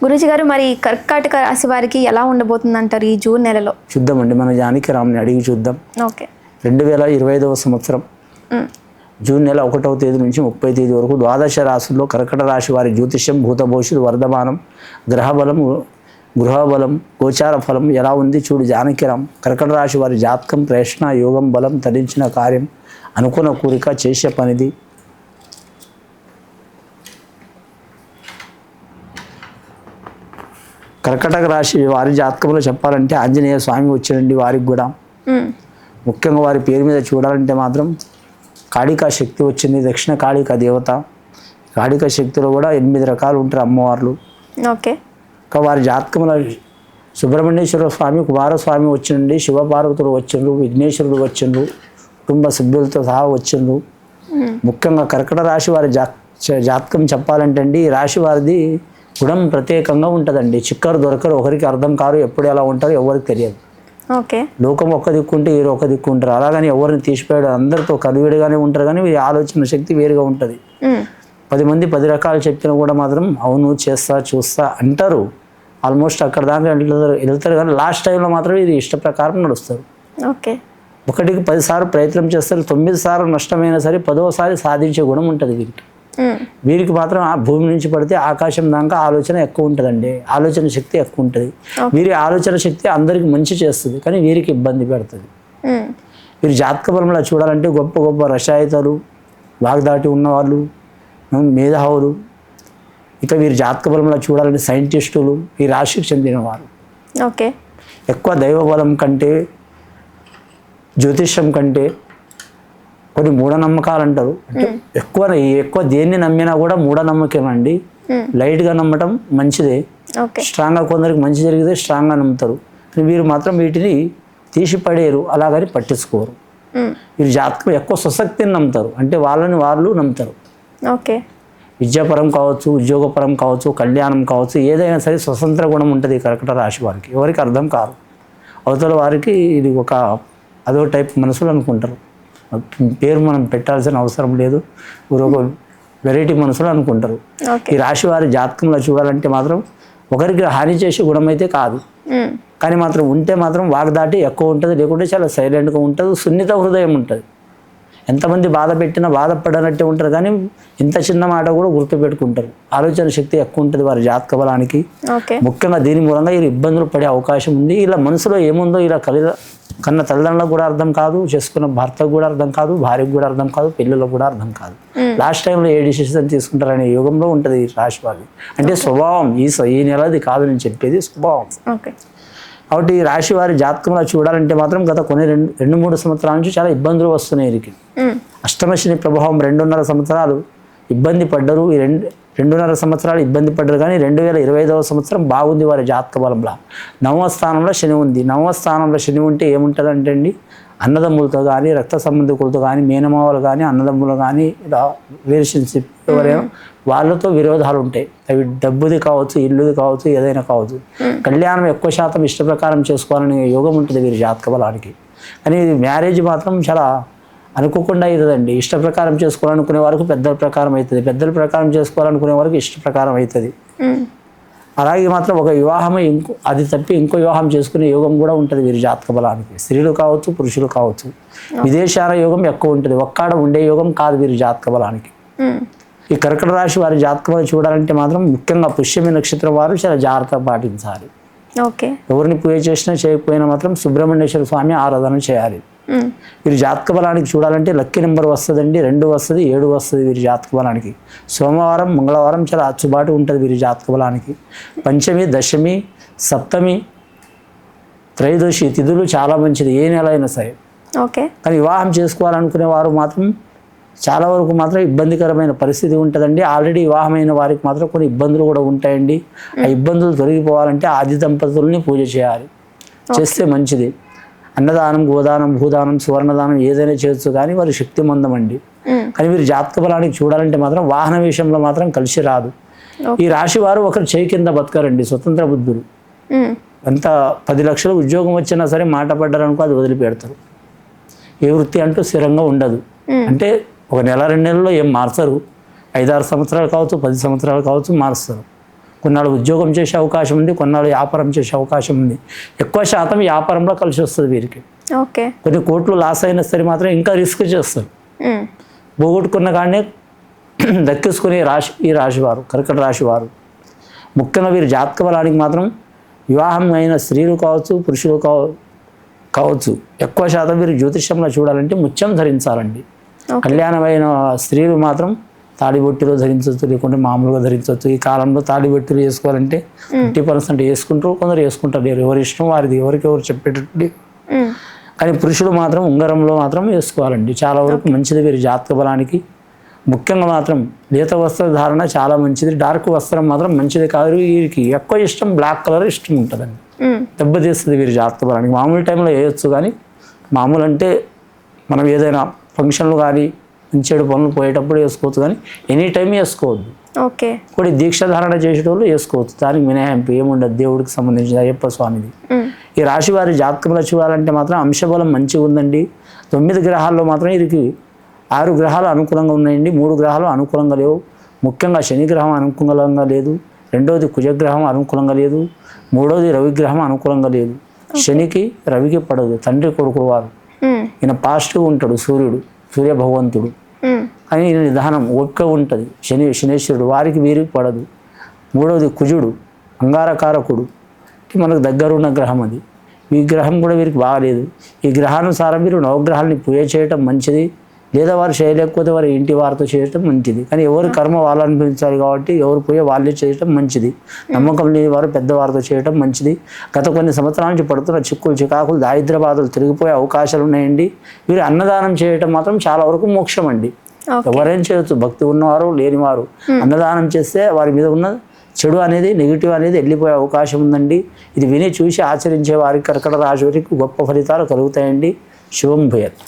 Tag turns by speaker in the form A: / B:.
A: గురుజీ గారు మరి కర్కాటక రాశి వారికి ఎలా ఉండబోతుంది అంటారు ఈ జూన్ నెలలో?
B: చూద్దామండి మన జానకి రామ్ని అడిగి చూద్దాం.
A: ఓకే.
B: రెండు వేల ఇరవై ఐదవ సంవత్సరం జూన్ నెల ఒకటవ తేదీ నుంచి ముప్పై తేదీ వరకు ద్వాదశ రాశుల్లో కర్కట రాశి వారి జ్యోతిష్యం భూతభవిష్యత్తు వర్ధమానం గ్రహబలం గృహబలం గోచార ఫలం ఎలా ఉంది చూడు జానకిరామ్ కర్కట రాశి వారి జాతకం ప్రేషణ యోగం బలం తరించిన కార్యం అనుకున్న కోరిక చేసే పనిది కర్కటక రాశి వారి జాతకంలో చెప్పాలంటే ఆంజనేయ స్వామి వచ్చారండి వారికి కూడా. ముఖ్యంగా వారి పేరు మీద చూడాలంటే మాత్రం కాళికా శక్తి వచ్చింది దక్షిణ కాళికా దేవత. కాళికా శక్తిలో కూడా ఎనిమిది రకాలు ఉంటారు అమ్మవార్లు.
A: ఓకే.
B: ఇంకా వారి జాతకంలో సుబ్రహ్మణ్యేశ్వర స్వామి కుమారస్వామి వచ్చిండి శివపార్వతులు వచ్చిండ్రు విఘ్నేశ్వరుడు వచ్చిండ్రు కుటుంబ సభ్యులతో సహా వచ్చిండ్రు. ముఖ్యంగా కర్కట రాశి వారి జా జాతకం చెప్పాలంటే అండి రాశి వారిది గుణం ప్రత్యేకంగా ఉంటుందండి. చిక్కరు దొరకరు ఒకరికి అర్థం కారు ఎప్పుడు ఎలా ఉంటారో ఎవరికి తెలియదు.
A: ఓకే.
B: లోకం ఒక్క దిక్కుంటే వీరు ఒక దిక్కు ఉంటారు. అలాగని ఎవరిని తీసిపోయాడు అందరితో కలివిడిగానే ఉంటారు కానీ వీరి ఆలోచన శక్తి వేరుగా ఉంటుంది. పది మంది పది రకాలు చెప్పినా కూడా మాత్రం అవును చేస్తా చూస్తా అంటారు. ఆల్మోస్ట్ అక్కడ దాకా వెళ్తారు వెళ్తారు కానీ లాస్ట్ టైంలో మాత్రం ఇది ఇష్ట ప్రకారం నడుస్తారు.
A: ఓకే.
B: ఒకటికి పదిసార్లు ప్రయత్నం చేస్తారు తొమ్మిది సార్లు నష్టమైనా సరే పదోసారి సాధించే గుణం ఉంటుంది వీరికి వీరికి మాత్రం ఆ భూమి నుంచి పడితే ఆకాశం దాకా ఆలోచన ఎక్కువ ఉంటుందండి. ఆలోచన శక్తి ఎక్కువ ఉంటుంది. వీరి ఆలోచన శక్తి అందరికి మంచి చేస్తుంది కానీ వీరికి ఇబ్బంది పెడుతుంది. వీరి జాతక బలంలో చూడాలంటే గొప్ప గొప్ప రచయితలు వాగ్దాటి ఉన్నవాళ్ళు మేధావులు ఇక వీరి జాతక బలంలో చూడాలంటే సైంటిస్టులు ఈ రాశికి చెందినవారు.
A: ఓకే.
B: ఎక్కువ దైవ బలం కంటే జ్యోతిష్యం కంటే కొన్ని మూఢనమ్మకాలు అంటారు అంటే ఎక్కువ ఎక్కువ దేన్ని నమ్మినా కూడా మూఢనమ్మకమేనండి
A: మ్,
B: లైట్గా నమ్మటం మంచిదే. స్ట్రాంగ్గా కొందరికి మంచి జరిగితే స్ట్రాంగ్గా నమ్ముతారు. వీరు మాత్రం వీటిని తీసి పడేయరు అలాగని పట్టించుకోరు. వీరు జాతకం ఎక్కువ స్వశక్తిని నమ్ముతారు. అంటే వాళ్ళని వాళ్ళు నమ్ముతారు.
A: ఓకే.
B: విద్యాపరం కావచ్చు ఉద్యోగపరం కావచ్చు కళ్యాణం కావచ్చు ఏదైనా సరే స్వతంత్ర గుణం ఉంటుంది కర్కట రాశి వారికి. ఎవరికి అర్థం కాదు అవతల వారికి ఇది ఒక అదో టైప్ మనసులు అనుకుంటారు. పేరు మనం పెట్టాల్సిన అవసరం లేదు. ఒక వెరైటీ మనసులు అనుకుంటారు. ఈ రాశి వారి జాతకంలో చూడాలంటే మాత్రం ఒకరికి హాని చేసే గుణం అయితే కాదు. కానీ మాత్రం ఉంటే మాత్రం వాగ్దాటి ఎక్కువ ఉంటుంది లేకుంటే చాలా సైలెంట్గా ఉంటుంది సున్నిత హృదయం ఉంటుంది. ఎంతమంది బాధ పెట్టినా బాధపడనట్టే ఉంటారు కానీ ఇంత చిన్న మాట కూడా గుర్తుపెట్టుకుంటారు. ఆలోచన శక్తి ఎక్కువ ఉంటుంది వారి జాతక బలానికి. ముఖ్యంగా దీని మూలంగా వీళ్ళు ఇబ్బందులు పడే అవకాశం ఉంది. ఇలా మనసులో ఏముందో ఇలా కలి కన్న తల్లిదండ్రులకు కూడా అర్థం కాదు చేసుకున్న భర్తకు కూడా అర్థం కాదు భార్యకు కూడా అర్థం కాదు పిల్లలకు కూడా అర్థం కాదు. లాస్ట్ టైంలో ఏ డిసిషన్ తీసుకుంటారనే యుగంలో ఉంటుంది ఈ రాశి వారి అంటే స్వభావం ఈ ఈ నెలది కాదు నేను చెప్పేది స్వభావం. కాబట్టి ఈ రాశి వారి జాతకంలో చూడాలంటే మాత్రం గత కొన్ని రెండు రెండు మూడు సంవత్సరాల నుంచి చాలా ఇబ్బందులు వస్తున్నాయి వీరికి. అష్టమశని ప్రభావం రెండున్నర సంవత్సరాలు ఇబ్బంది పడ్డరు. ఈ రెండు రెండున్నర సంవత్సరాలు ఇబ్బంది పడ్డరు కానీ రెండు వేల ఇరవై ఐదవ సంవత్సరం బాగుంది వారి జాతక బలంలో. నవమ స్థానంలో శని ఉంది. నవమ స్థానంలో శని ఉంటే ఏముంటుంది అంటే అండి అన్నదమ్ములతో కానీ రక్త సంబంధికులతో కానీ మేనమావలు కానీ అన్నదమ్ములు కానీ రిలేషన్షిప్ ఎవరైనా వాళ్ళతో విరోధాలు ఉంటాయి. అవి డబ్బుది కావచ్చు ఇల్లుది కావచ్చు ఏదైనా కావచ్చు. కళ్యాణం ఎక్కువ శాతం ఇష్ట ప్రకారం చేసుకోవాలనే యోగం ఉంటుంది వీరి జాతక బలానికి. కానీ ఇది మ్యారేజ్ మాత్రం చాలా అనుకోకుండా అవుతుందండి. ఇష్ట ప్రకారం చేసుకోవాలనుకునే వరకు పెద్దల ప్రకారం అవుతుంది. పెద్దల ప్రకారం చేసుకోవాలనుకునే వరకు ఇష్ట ప్రకారం అవుతుంది.
A: మ్,
B: అలాగే మాత్రం ఒక వివాహం ఇంకో అది తప్పి ఇంకో వివాహం చేసుకునే యోగం కూడా ఉంటుంది వీరి జాతక బలానికి. స్త్రీలు కావచ్చు పురుషులు కావచ్చు. విదేశాల యోగం ఎక్కువ ఉంటుంది. ఒక్కాడ ఉండే యోగం కాదు వీరి జాతక బలానికి. ఈ కర్కట రాశి వారి జాతకం చూడాలంటే మాత్రం ముఖ్యంగా పుష్యమి నక్షత్రం వారు చాలా జాగ్రత్త పాటించాలి.
A: ఓకే.
B: ఎవరిని పూజ చేసినా చేయకపోయినా మాత్రం సుబ్రహ్మణ్యేశ్వర స్వామి ఆరాధన చేయాలి. వీరి జాతక బలానికి చూడాలంటే లక్కీ నెంబర్ వస్తుందండి రెండు వస్తుంది ఏడు వస్తుంది వీరి జాతక బలానికి. సోమవారం మంగళవారం చాలా అచ్చుబాటు ఉంటుంది వీరి జాతక బలానికి. పంచమి దశమి సప్తమి త్రయోదశి తిథులు చాలా మంచిది ఏ నెల అయినా సరే.
A: ఓకే.
B: కానీ వివాహం చేసుకోవాలనుకునే వారు మాత్రం చాలా వరకు మాత్రం ఇబ్బందికరమైన పరిస్థితి ఉంటుందండి. ఆల్రెడీ వివాహమైన వారికి మాత్రం కొన్ని ఇబ్బందులు కూడా ఉంటాయండి. ఆ ఇబ్బందులు తొలగిపోవాలంటే ఆది దంపతుల్ని పూజ చేయాలి. చేస్తే మంచిది. అన్నదానం గోదానం భూదానం సువర్ణదానం ఏదైనా చేయొచ్చు కానీ వారి శక్తి మందమండి. కానీ వీరు జాతక బలానికి చూడాలంటే మాత్రం వాహన విషయంలో మాత్రం కలిసి రాదు. ఈ రాశి వారు ఒకరు చేయి కింద బతకరండి స్వతంత్ర బుద్ధులు. ఎంత పది లక్షలు ఉద్యోగం వచ్చినా సరే మాట పడ్డారనుకో అది వదిలిపెడతారు. ఏ వృత్తి అంటూ స్థిరంగా ఉండదు. అంటే ఒక నెల రెండు నెలల్లో ఏం మార్చరు. ఐదారు సంవత్సరాలు కావచ్చు పది సంవత్సరాలు కావచ్చు మారుస్తారు కొన్నాళ్ళు ఉద్యోగం చేసే అవకాశం ఉంది కొన్నాళ్ళు వ్యాపారం చేసే అవకాశం ఉంది. ఎక్కువ శాతం వ్యాపారంలో కలిసి వస్తుంది వీరికి.
A: ఓకే.
B: కొన్ని కోట్లు లాస్ అయినా సరే మాత్రం ఇంకా రిస్క్ చేస్తారు. పోగొట్టుకున్న కానీ దక్కించుకునే రాశి ఈ రాశి వారు కర్కట రాశి వారు ముఖ్యంగా వీరు జాతక బలానికి మాత్రం వివాహం అయిన స్త్రీలు కావచ్చు పురుషులు కావ కావచ్చు ఎక్కువ శాతం వీరు జ్యోతిష్యంలో చూడాలంటే ముత్యం ధరించాలండి. కళ్యాణమైన స్త్రీలు మాత్రం తాడిబొట్టులు ధరించవచ్చు లేకుంటే మామూలుగా ధరించవచ్చు. ఈ కాలంలో తాడిబొట్టులు వేసుకోవాలంటే ఫిఫ్టీ పర్సెంట్ వేసుకుంటారు కొందరు వేసుకుంటారు. ఎవరి ఇష్టం వారిది ఎవరికి ఎవరు చెప్పేటట్టు. కానీ పురుషులు మాత్రం ఉంగరంలో మాత్రం వేసుకోవాలండి. చాలా వరకు మంచిది వీరి జాతక బలానికి. ముఖ్యంగా మాత్రం లేత వస్త్ర ధారణ చాలా మంచిది. డార్క్ వస్త్రం మాత్రం మంచిది కాదు. వీరికి ఎక్కువ ఇష్టం బ్లాక్ కలర్ ఇష్టం ఉంటుందండి. దెబ్బతీస్తుంది వీరి జాతక బలానికి. మామూలు టైంలో వేయొచ్చు కానీ మామూలు అంటే మనం ఏదైనా ఫంక్షన్లు కానీ మంచి పనులు పోయేటప్పుడు వేసుకోవచ్చు కానీ ఎనీ టైం వేసుకోవద్దు.
A: ఓకే.
B: కూడా దీక్ష ధారణ చేసేటోళ్ళు వేసుకోవచ్చు. దానికి మినహాయింపు ఏముండదు దేవుడికి సంబంధించిన అయ్యప్ప స్వామిది. ఈ రాశి వారి జాతకంలో చూడాలంటే మాత్రం అంశబలం మంచిగా ఉందండి. తొమ్మిది గ్రహాల్లో మాత్రం వీరికి ఆరు గ్రహాలు అనుకూలంగా ఉన్నాయండి. మూడు గ్రహాలు అనుకూలంగా లేవు. ముఖ్యంగా శని గ్రహం అనుకూలంగా లేదు. రెండవది కుజగ్రహం అనుకూలంగా లేదు. మూడవది రవిగ్రహం అనుకూలంగా లేదు. శనికి రవికి పడదు. తండ్రి కొడుకు వారు. ఈయన పాజిటివ్ ఉంటాడు సూర్యుడు. సూర్య భగవంతుడు
A: ఉమ్,
B: అని నిదానం ఓపిక ఉంటుంది. శని శనేశ్వరుడు వారికి వీరికి పడదు. మూడవది కుజుడు అంగారకారకుడు. మనకు దగ్గరున్న గ్రహం అది. ఈ గ్రహం కూడా వీరికి బాగాలేదు. ఈ గ్రహానుసారం మీరు నవగ్రహాలని పూజ చేయటం మంచిది. లేదా వారు చేయలేకపోతే వారి ఇంటి వారితో చేయటం మంచిది. కానీ ఎవరు కర్మ వాళ్ళు అనిపించాలి కాబట్టి ఎవరు పూజ వాళ్ళే చేయటం మంచిది. నమ్మకం లేని వారు పెద్దవారితో చేయటం మంచిది. గత కొన్ని సంవత్సరాల నుంచి పడుతున్న చిక్కులు చికాకులు దారిద్ర్య బాధలు తిరిగిపోయే అవకాశాలు ఉన్నాయండి. వీరు అన్నదానం చేయటం మాత్రం చాలా వరకు మోక్షం అండి.
A: ఓకే.
B: ఎవరైనా చేయొచ్చు? భక్తి ఉన్నవారు లేనివారు. అన్నదానం చేస్తే వారి మీద ఉన్న చెడు అనేది నెగిటివ్ అనేది వెళ్ళిపోయే అవకాశం ఉందండి. ఇది విని చూసి ఆచరించే వారికి కర్కట రాశి వారికి గొప్ప ఫలితాలు కలుగుతాయండి. శుభం భూయత్